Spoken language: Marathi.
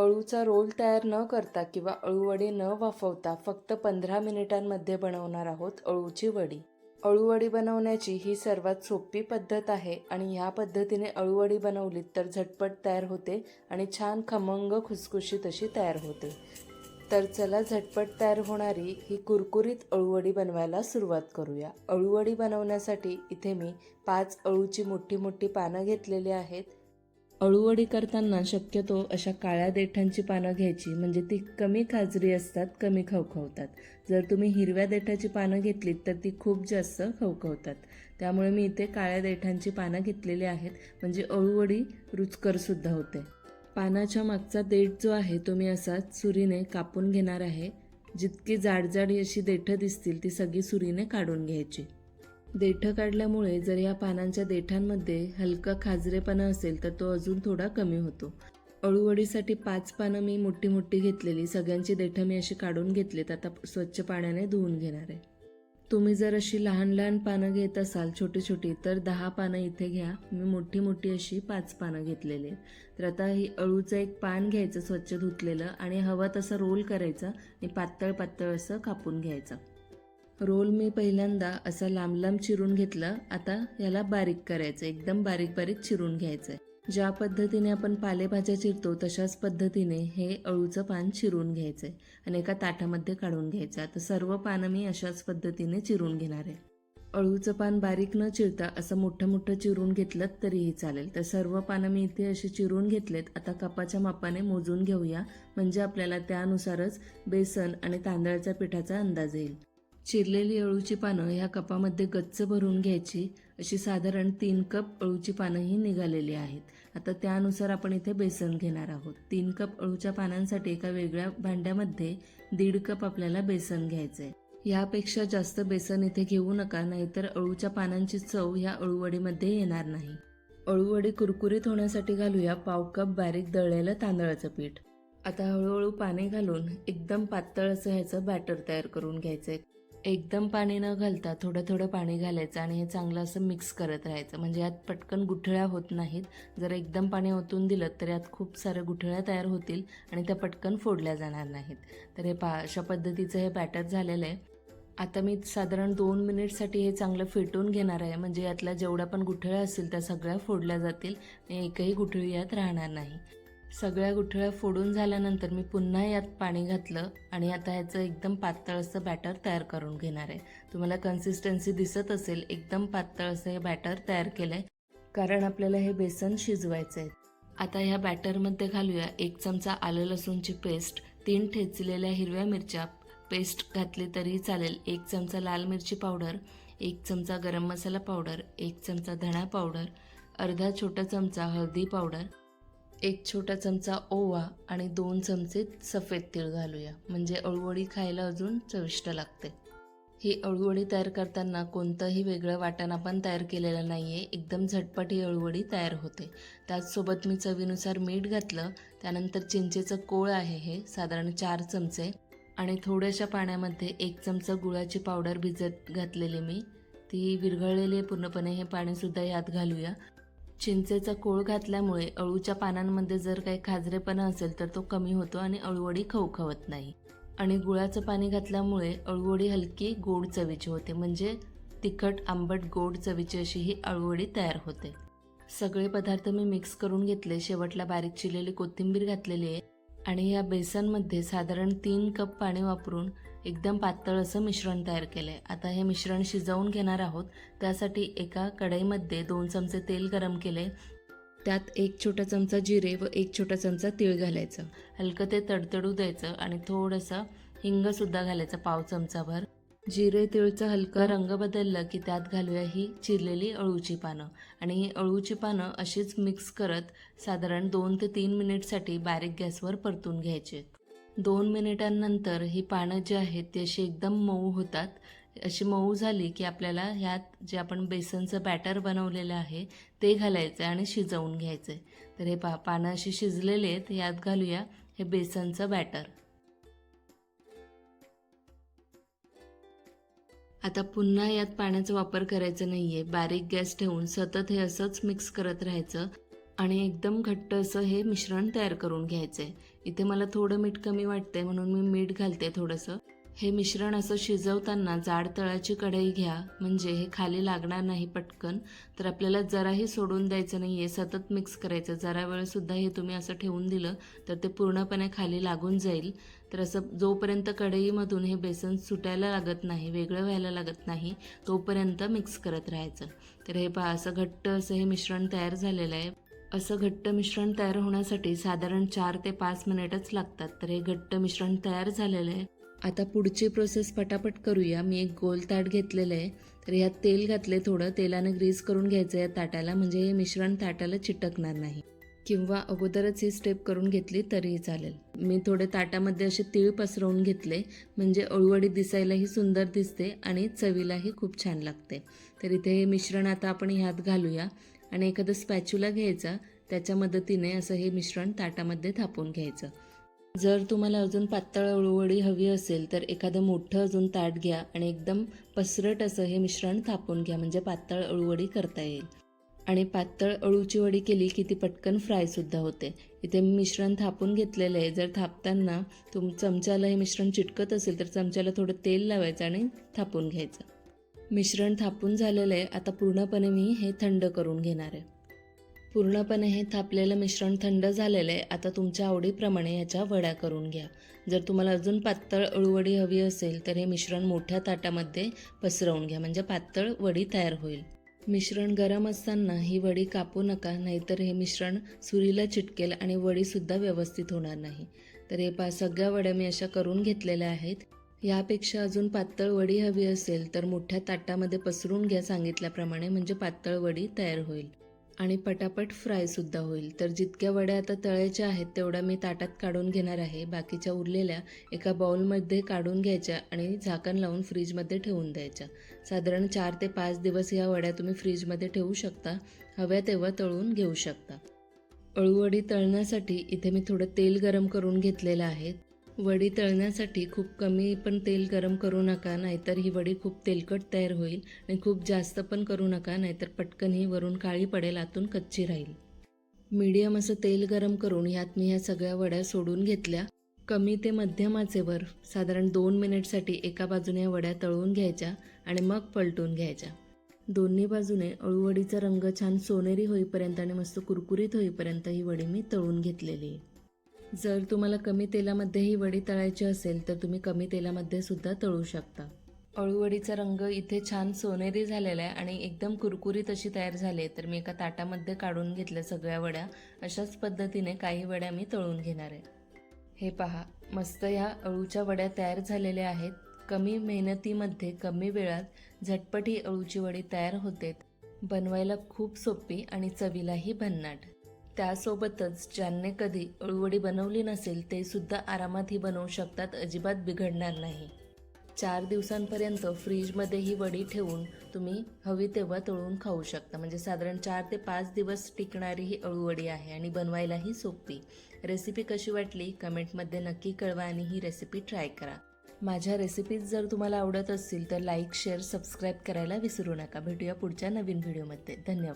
अळूचा रोल तयार न करता किंवा अळूवडी न वाफवता फक्त पंधरा मिनिटांमध्ये बनवणार आहोत अळूची वडी. अळूवडी बनवण्याची ही सर्वात सोपी पद्धत आहे आणि ह्या पद्धतीने अळूवडी बनवलीत तर झटपट तयार होते आणि छान खमंग खुसखुशीत अशी तयार होते. तर चला झटपट तयार होणारी ही कुरकुरीत अळूवडी बनवायला सुरुवात करूया. अळूवडी बनवण्यासाठी इथे मी पाच अळूची मोठी मोठी पानं घेतलेली आहेत. अळूवडी करताना शक्यतो अशा काळ्या देठांची पानं घ्यायची. म्हणजे ती कमी खाजरी असतात कमी खवखवतात. जर तुम्ही हिरव्या देठाची पानं घेतलीत तर ती खूप जास्त खवखवतात. त्यामुळे मी इथे काळ्या देठांची पानं घेतलेली आहेत. म्हणजे अळूवडी रुचकरसुद्धा होते. पानाच्या मागचा देठ जो आहे तो मी असा सुरीने कापून घेणार आहे. जितकी जाडजाड अशी देठं दिसतील ती सगळी सुरीने काढून घ्यायची. देठं काढल्यामुळे जर या पानांच्या देठांमध्ये हलका खाजरेपणा असेल तर तो अजून थोडा कमी होतो. अळूवडीसाठी पाच पानं मी मोठी मोठी घेतलेली. सगळ्यांची देठं मी अशी काढून घेतलीत. आता स्वच्छ पाण्याने धुवून घेणार आहे. तुम्ही जर अशी लहान लहान पानं घेत असाल छोटी छोटी तर दहा पानं इथे घ्या. मी मोठी मोठी अशी पाच पानं घेतलेली आहेत. तर आता ही अळूचं एक पान घ्यायचं स्वच्छ धुतलेलं आणि हवं तसं रोल करायचं आणि पातळ पातळ असं कापून घ्यायचं. रोल मी पहिल्यांदा असा लांब लांब चिरून घेतला. आता याला बारीक करायचं एकदम बारीक बारीक चिरून घ्यायचं. आहे ज्या पद्धतीने आपण पालेभाज्या चिरतो तशाच पद्धतीने हे अळूचं पान चिरून घ्यायचं आहे आणि एका ताटामध्ये काढून घ्यायचं. आता सर्व पानं मी अशाच पद्धतीने चिरून घेणार आहे. अळूचं पान बारीक न चिरता असं मोठं मोठं चिरून घेतलं तरीही चालेल. तर सर्व पानं मी इथे असे चिरून घेतलेत. आता कपाच्या मापाने मोजून घेऊया. म्हणजे आपल्याला त्यानुसारच बेसन आणि तांदळाच्या पिठाचा अंदाज येईल. चिरलेली अळूची पानं ह्या कपामध्ये गच्च भरून घ्यायची. अशी साधारण तीन कप अळूची पानंही निघालेली आहेत. आता त्यानुसार आपण इथे बेसन घेणार आहोत. तीन कप अळूच्या पानांसाठी एका वेगळ्या भांड्यामध्ये दीड कप आपल्याला बेसन घ्यायचं आहे यापेक्षा जास्त बेसन इथे घेऊ नका नाहीतर अळूच्या पानांची चव ह्या अळूवडीमध्ये येणार नाही. अळूवडी कुरकुरीत होण्यासाठी घालूया पाव कप बारीक दळलेलं तांदळाचं पीठ. आता हळूहळू पाणी घालून एकदम पातळ असं ह्याचं बॅटर तयार करून घ्यायचं आहे एकदम पाणी न घालता थोडं थोडं पाणी घालायचं आणि हे चांगलं असं मिक्स करत राहायचं. म्हणजे यात पटकन गुठळ्या होत नाहीत. जर एकदम पाणी ओतून दिलं तर यात खूप साऱ्या गुठळ्या तयार होतील आणि त्या पटकन फोडल्या जाणार नाहीत. तर हे पा अशा पद्धतीचं हे बॅटर झालेलं आहे. आता मी साधारण दोन मिनिटसाठी हे चांगलं फेटून घेणार आहे. म्हणजे यातल्या जेवढ्या पण गुठळ्या असतील त्या सगळ्या फोडल्या जातील आणि एकही गुठळी यात राहणार नाही. सगळ्या गुठळ्या फोडून झाल्यानंतर मी पुन्हा यात पाणी घातलं आणि आता ह्याचं एकदम पातळ असं बॅटर तयार करून घेणार आहे. तुम्हाला कन्सिस्टन्सी दिसत असेल एकदम पातळ असं हे बॅटर तयार केलं आहे कारण आपल्याला हे बेसन शिजवायचं आहे आता ह्या बॅटरमध्ये घालूया एक चमचा आलं लसूणची पेस्ट तीन ठेचलेल्या हिरव्या मिरच्या. पेस्ट घातली तरीही चालेल. एक चमचा लाल मिरची पावडर एक चमचा गरम मसाला पावडर एक चमचा धणा पावडर अर्धा छोटा चमचा हळदी पावडर एक छोटा चमचा ओवा आणि दोन चमचे सफेद तीळ घालूया. म्हणजे अळूवडी खायला अजून चविष्ट लागते. ही अळूवडी तयार करताना कोणतंही वेगळं वाटण आपण तयार केलेलं नाही आहे एकदम झटपट ही अळूवडी तयार होते. त्याचसोबत मी चवीनुसार मीठ घातलं. त्यानंतर चिंचेचं कोळ आहे हे साधारण चार चमचे. आणि थोड्याशा पाण्यामध्ये एक चमचा गुळाची पावडर भिजत घातलेली मी. ती विरघळलेली आहे. पूर्णपणे हे पाणीसुद्धा यात घालूया. चिंचेचा कोळ घातल्यामुळे अळूच्या पानांमध्ये जर काही खाजरेपणा असेल तर तो कमी होतो आणि अळूवडी खवखवत नाही. आणि गुळाचं पाणी घातल्यामुळे अळूवडी हलकी गोड चवीची होते म्हणजे तिखट आंबट गोड चवीची अशी ही अळूवडी तयार होते. सगळे पदार्थ मी मिक्स करून घेतले शेवटला बारीक चिरलेली कोथिंबीर घातलेली आहे आणि या बेसनमध्ये साधारण तीन कप पाणी वापरून एकदम पातळ असं मिश्रण तयार केलं आहे आता हे मिश्रण शिजवून घेणार आहोत. त्यासाठी एका कढईमध्ये दोन चमचे तेल गरम केले त्यात एक छोटा चमचा जिरे व एक छोटा चमचा तीळ घालायचं. हलकं ते तडतडू द्यायचं आणि थोडंसं हिंगसुद्धा घालायचं पाव चमचाभर. जिरे तिळचं हलका रंग बदललं की त्यात घालूया ही चिरलेली अळूची पानं. आणि ही अळूची पानं अशीच मिक्स करत साधारण दोन ते तीन मिनिटसाठी बारीक गॅसवर परतून घ्यायचे. दोन मिनिटांनंतर ही पानं जी आहेत ती अशी एकदम मऊ होतात. अशी मऊ झाली की आपल्याला ह्यात जे आपण बेसनचं बॅटर बनवलेलं आहे ते घालायचं आहे आणि शिजवून घ्यायचं आहे तर हे पा पानं अशी शिजलेले आहेत यात घालूया हे बेसनचं बॅटर. आता पुन्हा यात पाण्याचा वापर करायचा नाही आहे बारीक गॅस ठेवून सतत हे असंच मिक्स करत राहायचं आणि एकदम घट्ट असं हे मिश्रण तयार करून घ्यायचं आहे इथे मला थोडं मीठ कमी वाटतंय म्हणून मी मीठ घालते थोडंसं. हे मिश्रण असं शिजवताना जाड तळाची कढई घ्या. म्हणजे हे खाली लागणार नाही पटकन. तर आपल्याला जराही सोडून द्यायचं नाही आहे सतत मिक्स करायचं. जरा वेळसुद्धा हे तुम्ही असं ठेवून दिलं तर ते पूर्णपणे खाली लागून जाईल. तर असं जोपर्यंत कढईमधून हे बेसन सुटायला लागत नाही वेगळं व्हायला लागत नाही तोपर्यंत मिक्स करत राहायचं. तर हे पहा असं घट्ट असं हे मिश्रण तयार झालेलं आहे. असं घट्ट मिश्रण तयार होण्यासाठी साधारण चार ते पाच मिनिटच लागतात. तर हे घट्ट मिश्रण तयार झालेलं आहे. आता पुढची प्रोसेस पटापट करूया. मी एक गोल ताट घेतलेलं आहे. तर यात तेल घातले थोडं. तेलानं ग्रीस करून घ्यायचं या ताटाला. म्हणजे हे मिश्रण ताटाला चिटकणार नाही. किंवा अगोदरच ही स्टेप करून घेतली तरीही चालेल. मी थोडे ताटामध्ये असे तीळ पसरवून घेतले. म्हणजे अळूवडी दिसायलाही सुंदर दिसते आणि चवीलाही खूप छान लागते. तर इथे हे मिश्रण आता आपण ह्यात घालूया. आणि एखादं स्पॅच्युला घ्यायचा त्याच्या मदतीने असं हे मिश्रण ताटामध्ये थापून घ्यायचं. जर तुम्हाला अजून पातळ अळूवडी हवी असेल तर एखादं मोठं अजून ताट घ्या आणि एकदम पसरट असं हे मिश्रण थापून घ्या म्हणजे पातळ अळूवडी करता येईल. आणि पातळ अळूची वडी केली की ती पटकन फ्रायसुद्धा होते. इथे मिश्रण थापून घेतलेलं आहे. जर थापताना तुम चमच्याला हे मिश्रण चिटकत असेल तर चमच्याला थोडं तेल लावायचं आणि थापून घ्यायचं. मिश्रण थापून झालेलं आहे. आता पूर्णपणे मी हे थंड करून घेणार आहे. पूर्णपणे हे थापलेलं मिश्रण थंड झालेलं आहे. आता तुमच्या आवडीप्रमाणे याच्या वड्या करून घ्या. जर तुम्हाला अजून पातळ अळूवडी हवी असेल तर हे मिश्रण मोठ्या ताटामध्ये पसरवून घ्या. म्हणजे पातळ वडी तयार होईल. मिश्रण गरम असताना ही वडी कापू नका नाहीतर हे मिश्रण सुरीला चिटकेल आणि वडीसुद्धा व्यवस्थित होणार नाही. तर हे पा सगळ्या वड्या मी अशा करून घेतलेल्या आहेत. यापेक्षा अजून पातळ वडी हवी असेल तर मोठ्या ताटामध्ये पसरून घ्या सांगितल्याप्रमाणे म्हणजे पातळ वडी तयार होईल. आणि पटापट फ्रायसुद्धा होईल. तर जितक्या वड्या आता तळायच्या आहेत तेवढ्या मी ताटात काढून घेणार आहे. बाकीच्या उरलेल्या एका बाउलमध्ये काढून घ्यायच्या आणि झाकण लावून फ्रीजमध्ये ठेवून द्यायच्या. साधारण चार ते पाच दिवस या वड्या तुम्ही फ्रीजमध्ये ठेवू शकता. हव्या तेव्हा तळून घेऊ शकता. अळूवडी तळण्यासाठी इथे मी थोडं तेल गरम करून घेतलेलं आहे. वडी तळण्यासाठी खूप कमी पण तेल गरम करू नका नाहीतर ही वडी खूप तेलकट तयार होईल आणि खूप जास्त पण करू नका नाहीतर पटकन ही वरून काळी पडेल आतून कच्ची राहील. मीडियम असं तेल गरम करून ह्यात मी ह्या सगळ्या वड्या सोडून घेतल्या. कमी ते मध्यम आचेवर साधारण दोन मिनिटसाठी एका बाजूने या वड्या तळून घ्यायच्या आणि मग पलटून घ्यायच्या. दोन्ही बाजूने अळूवडीचा रंग छान सोनेरी होईपर्यंत आणि मस्त कुरकुरीत होईपर्यंत ही वडी मी तळून घेतलेली. आहे जर तुम्हाला कमी तेलामध्ये ही वडी तळायची असेल तर तुम्ही कमी तेलामध्ये सुद्धा तळू शकता. अळूवडीचा रंग इथे छान सोनेरी झालेला आहे आणि एकदम कुरकुरीत अशी तयार झाली आहे. तर मी एका ताटामध्ये काढून घेतल्या सगळ्या वड्या. अशाच पद्धतीने काही वड्या मी तळून घेणार आहे. हे पहा मस्त ह्या अळूच्या वड्या तयार झालेल्या आहेत. कमी मेहनतीमध्ये कमी वेळात झटपट ही अळूची वडी तयार होते. बनवायला खूप सोपी आणि चवीलाही भन्नाट. त्यासोबतच ज्यांनी कधी अळूवडी बनवली नसेल ते सुद्धा आरामात ही बनवू शकतात अजिबात बिघडणार नाही. चार दिवसांपर्यंत फ्रीजमध्ये ही वडी ठेवून तुम्ही हवी तेव्हा तळून खाऊ शकता. म्हणजे साधारण चार ते पाच दिवस टिकणारी ही अळूवडी आहे आणि बनवायलाही सोपी. रेसिपी कशी वाटली? कमेंटमध्ये नक्की कळवा आणि ही रेसिपी ट्राय करा. माझ्या रेसिपीज जर तुम्हाला आवडत असतील तर लाईक शेअर सबस्क्राईब करायला विसरू नका. भेटूया पुढच्या नवीन व्हिडिओमध्ये. धन्यवाद.